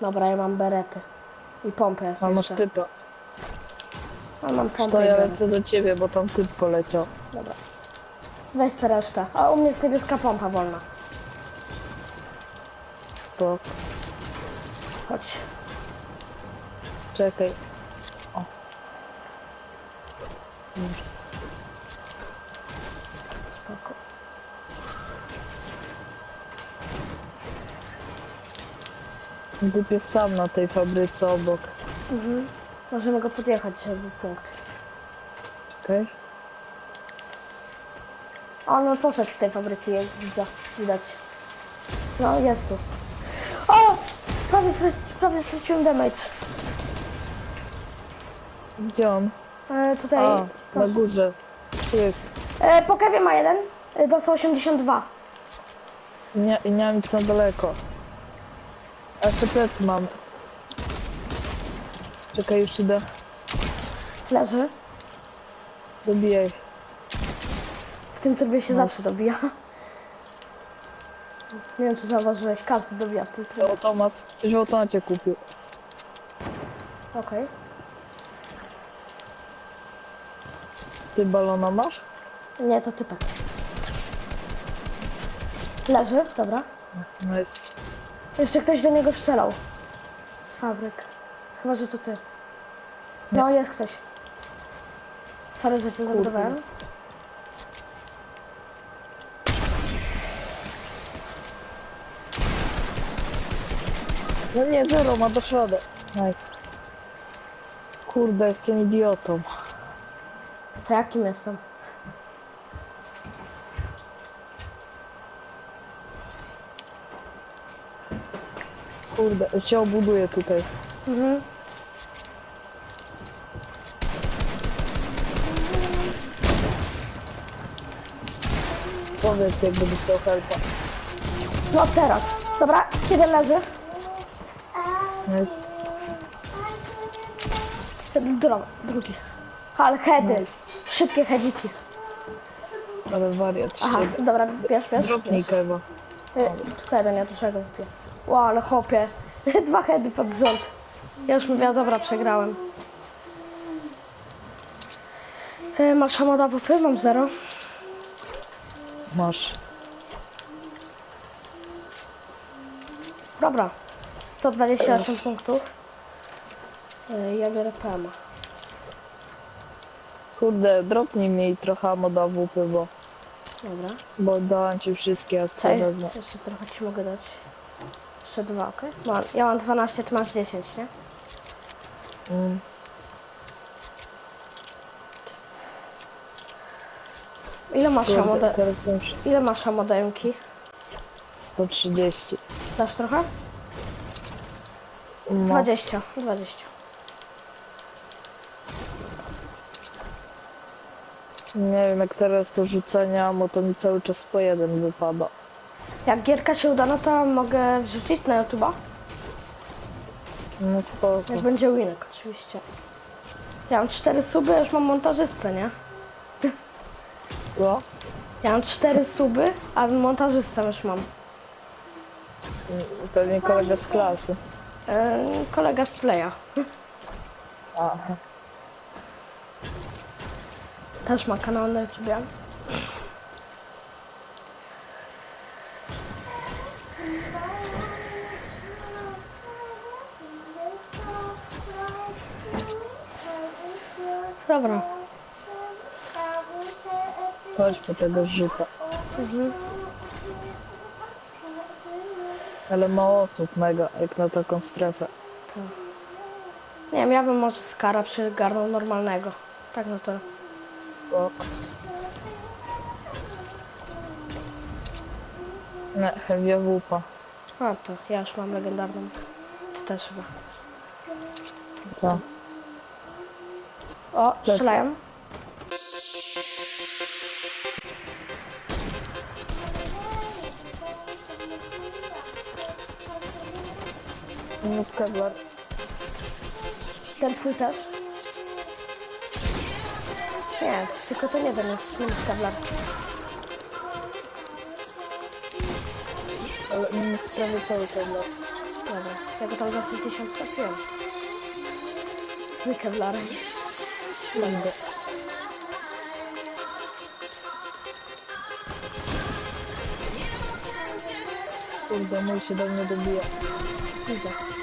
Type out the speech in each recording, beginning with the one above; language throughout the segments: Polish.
Dobra, ja mam berety. I pompę A masz jeszcze. typa. A mam pompę To i ja berety. lecę do ciebie, bo tam typ poleciał. Dobra. Weź sobie resztę. A u mnie jest niebieska pompa wolna. Spok. Chodź. Czekaj. O. Spoko. Typ jest sam na tej fabryce obok. Mhm. Możemy go podjechać, żeby punkt. Czekaj. A on już poszedł z tej fabryki, jak widzę. Widać. No, jest tu. O! Prawie, straci, prawie straciłem damage. Gdzie on? E, tutaj. A, na proszę. górze. Tu jest. E, po kewie ma jeden. E, dostał 82. Nie, i nie mam nic na daleko. A jeszcze plecy mam. Czekaj, już idę. Leży. Dobijaj. W tym trybie się No. zawsze dobija. Nie wiem, czy zauważyłeś, każdy dobija w tym trybie. Automat. Coś w automacie kupił. Okej. Ty balona masz? Nie, to typek. Leży, dobra. Nice. Jeszcze ktoś do niego strzelał. Z fabryk. Chyba, że to ty. No, jest ktoś. Sorry, że cię zabudowałem. No nie, zero, ma do środek. Nice. Kurde, jestem idiotą. To jakim jestem? Kurde, się obuduję tutaj. Mhm. Powiedz, jak będziesz chciał helpa. No teraz. Dobra, jeden leży. Nice. Drugi. drugi. Ale heady. Nice. Szybkie headziki. Ale wariat z Aha, ciebie. dobra, bierz, bierz. Dropnij kewa. Y, Tylko jeden, ja wypiję. Wow, ale chopie. Dwa heady pod rząd. Ja już mówię, dobra, przegrałem. Y, Masz hamoda WP? Mam zero. Masz. Dobra. 128 punktów. Y, Ja biorę PMA. Kurde, dropnij mi trochę moda WP, bo, Dobra. bo dałem ci wszystkie, a co Cześć. wezmę. Jeszcze trochę ci mogę dać. Jeszcze dwa, okej? Mam, ja mam 12, ty masz 10, nie? Mm. Ile masz Kurde, teraz już Ile masz hamodemki? 130. Dasz trochę? No, 20, 20. nie wiem, jak teraz to rzucenia, bo to mi cały czas po jeden wypada. Jak gierka się uda, no to mogę wrzucić na YouTube'a. No spoko. Jak będzie winek, oczywiście. Ja mam 4 suby, a już mam montażystę, nie? Co? Ja mam 4 suby, a montażystę już mam. To nie kolega z klasy. Yy, kolega z Playa. Aha. Też ma kanał na YouTubie. Dobra. Chodź po tego rzuta. Mhm. Ale mało osób mega, jak na taką strefę. Nie wiem, ja bym może skara przygarnął normalnego. Tak no to. Spoko. Nie, heavy wupa. A to ja już mam legendarną. Ty też chyba. Tak. O, strzelają. No skarblar. Ten twój też? Nie, tylko to nie ten jest twój skarblar. Ale mi sprawy cały keblar. Dobra, ja go tam za 1000 trafiłem. Zwykle w larę. Z kevlarem. Będę. Kurde, mój się do mnie dobija. Widzę. Nice.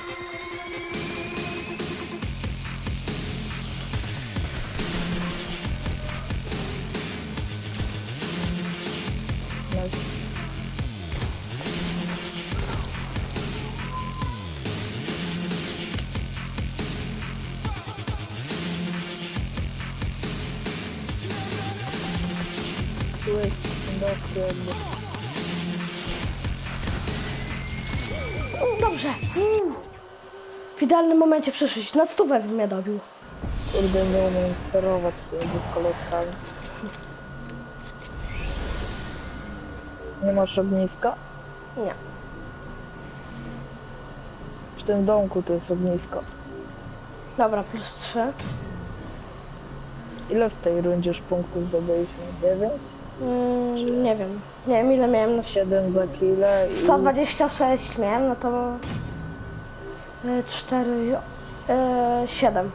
O, dobrze. Mm. W idealnym momencie przyszłeś. Na stówę bym mnie dobił. Kurde, nie umiem sterować tymi dyskolotkami. Nie masz ogniska? Nie. W tym domku tu jest ognisko. Dobra, plus 3. Ile w tej rundzie już punktów zdobyliśmy? 9? Mm, nie wiem. Nie wiem ile miałem na 7 za kile i... 126 miałem, no to 4, 7.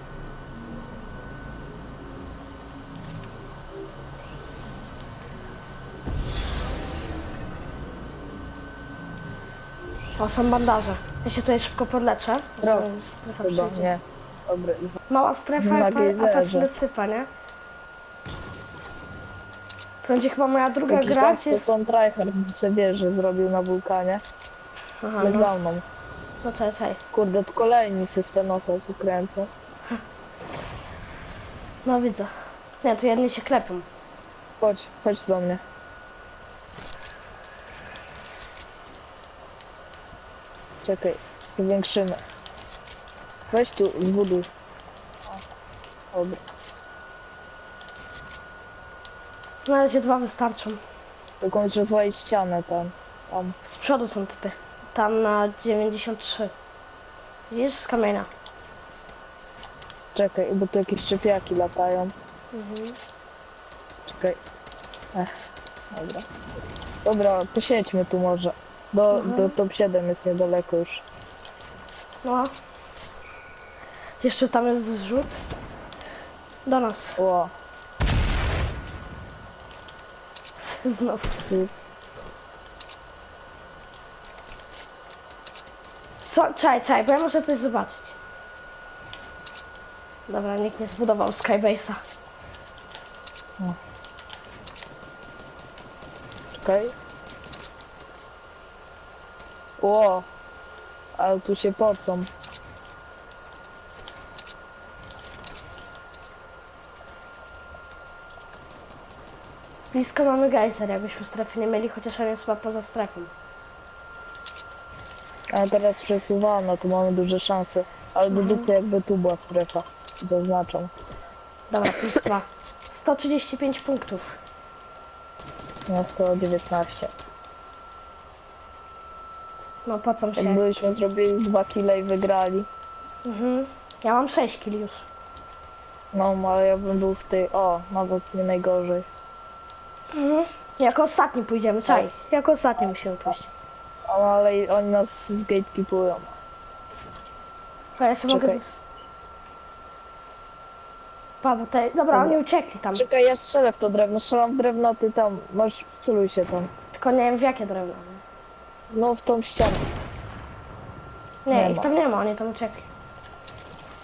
O, są bandaże. Ja się tutaj szybko podleczę. No, Chyba nie. Dobra, Mała strefa, Na a pa- a gejzerze. patrz wysypa, nie? To będzie chyba moja druga Jakiś gra, czas czy to jest... on tryhard se wieży zrobił na wulkanie. Aha, no, za mną. no czekaj, czekaj. Kurde, to kolejni systemosy tu kręcą. No widzę. Nie, tu jedni się klepią. Chodź, chodź do mnie. Czekaj, zwiększymy. Weź tu, zbuduj. O, Dobra. Na razie dwa wystarczą. Tylko rozwalić ścianę tam. Tam. Z przodu są typy. Tam na 93. Widzisz? Z kamienia. Czekaj, bo tu jakieś szczepiaki latają. Mhm. Czekaj. Ech, dobra. Dobra, posiedźmy tu może. Do, Mhm. do top 7 jest niedaleko już. No. Jeszcze tam jest zrzut. Do nas. Ło, Znów. tu. Co? Czekaj, czekaj, bo ja muszę coś zobaczyć. Dobra, nikt nie zbudował Skybase'a. Czekaj. Ło, ale tu się pocą. Blisko mamy gejser, jakbyśmy strefy nie mieli, chociaż on jest chyba poza strefą. A teraz przesuwano, tu mamy duże szanse. Ale do dupy jakby tu była strefa. Zaznaczam. Dobra, plus 2. 135 punktów. Na 119. No po co się? Jakbyśmy zrobili dwa kile i wygrali. Mhm. Ja mam 6 kill już. No, ale ja bym był w tej... O, nawet nie najgorzej. Mhm. Jako ostatni pójdziemy, czaj. Jako ostatni musimy pójść. O, ale oni nas z gatekeepują. A ja sobie mogę... Czekaj. z- Pa, bo te... Dobra, oni uciekli tam. Czekaj, ja strzelę w to drewno, strzelam w drewno, a ty tam, masz, wceluj się tam. Tylko nie wiem w jakie drewno. No, w tą ścianę. Nie, Nie ich ma. tam nie ma, oni tam uciekli.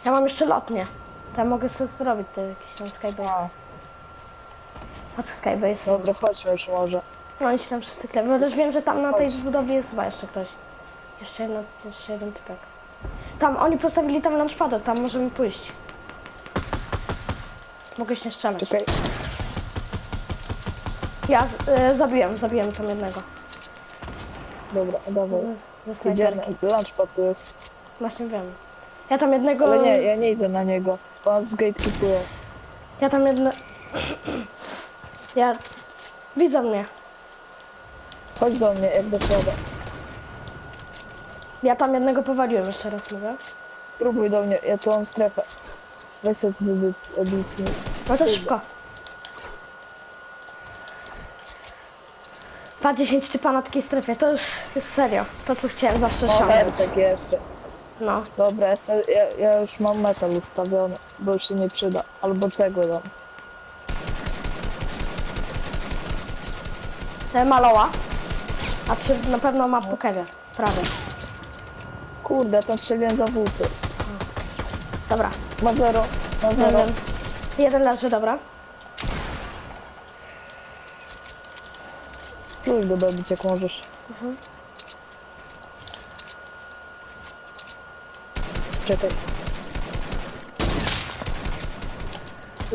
Ja mam jeszcze lotnie. To ja mogę sobie zrobić te jakieś tam skybase. Co skybase? dobra, chodźmy już może. No oni się tam wszyscy klepią. No też wiem, że tam na tej Chodź. budowli jest chyba jeszcze ktoś. Jeszcze, jedno, jeszcze jeden typek. Tam, oni postawili tam launchpada, tam możemy pójść. Mogę się strzelać. Czekaj, Ja e, zabiłem, zabiłem tam jednego. dobra, dawaj. Ze, Idziemy, snajperki. lunchpad tu jest. Właśnie wiem. Ja tam jednego... Ale nie, ja nie idę na niego, bo nas z gatekeepują. Ja tam jedno... ja... Widzą mnie. Chodź do mnie, jak do. Ja tam jednego powaliłem, jeszcze raz mówię. Próbuj do mnie, ja tu mam strefę. Weź sobie to edytki. No to szybko. Dwa 10 typa na takiej strefie, to już jest serio. To co chciałem zawsze O, osiągnąć. tak jeszcze. No. Dobra, ja, se- ja, ja już mam metal ustawiony, bo już się nie przyda. Albo cegłę dam. E, Maloła. A przy, na pewno ma po kewie. Prawie. Kurde, ten strzeliłem za wółty. Dobra. Ma zero, ma Nie zero. wiem. Jeden leży, dobra. Spróbuj go dobić jak możesz. Mhm. Czekaj.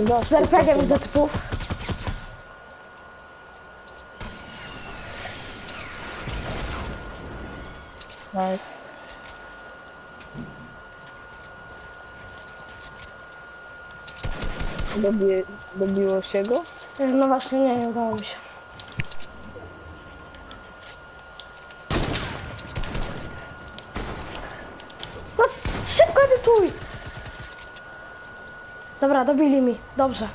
Zasz, Z RPG widzę typów. Nice. Dobi dobiło się go? No właśnie, nie, nie udało mi się. No szybko edytuj! Dobra, dobili mi. Dobrze.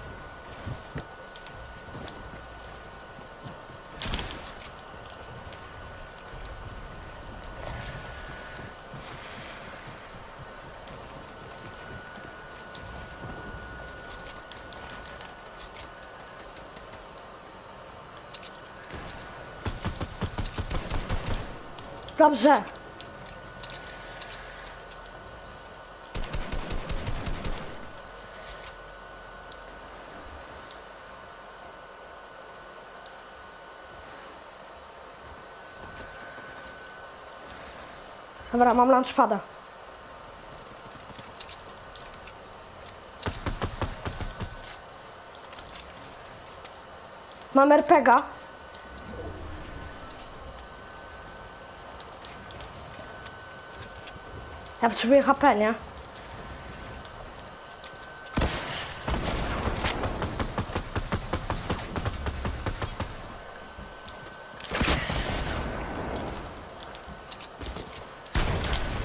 Dobrze. Dobra, mam launchpada. Mam RPGa. Ja potrzebuję HP, nie?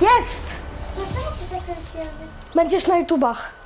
Jest! Tak? Będziesz na YouTubach.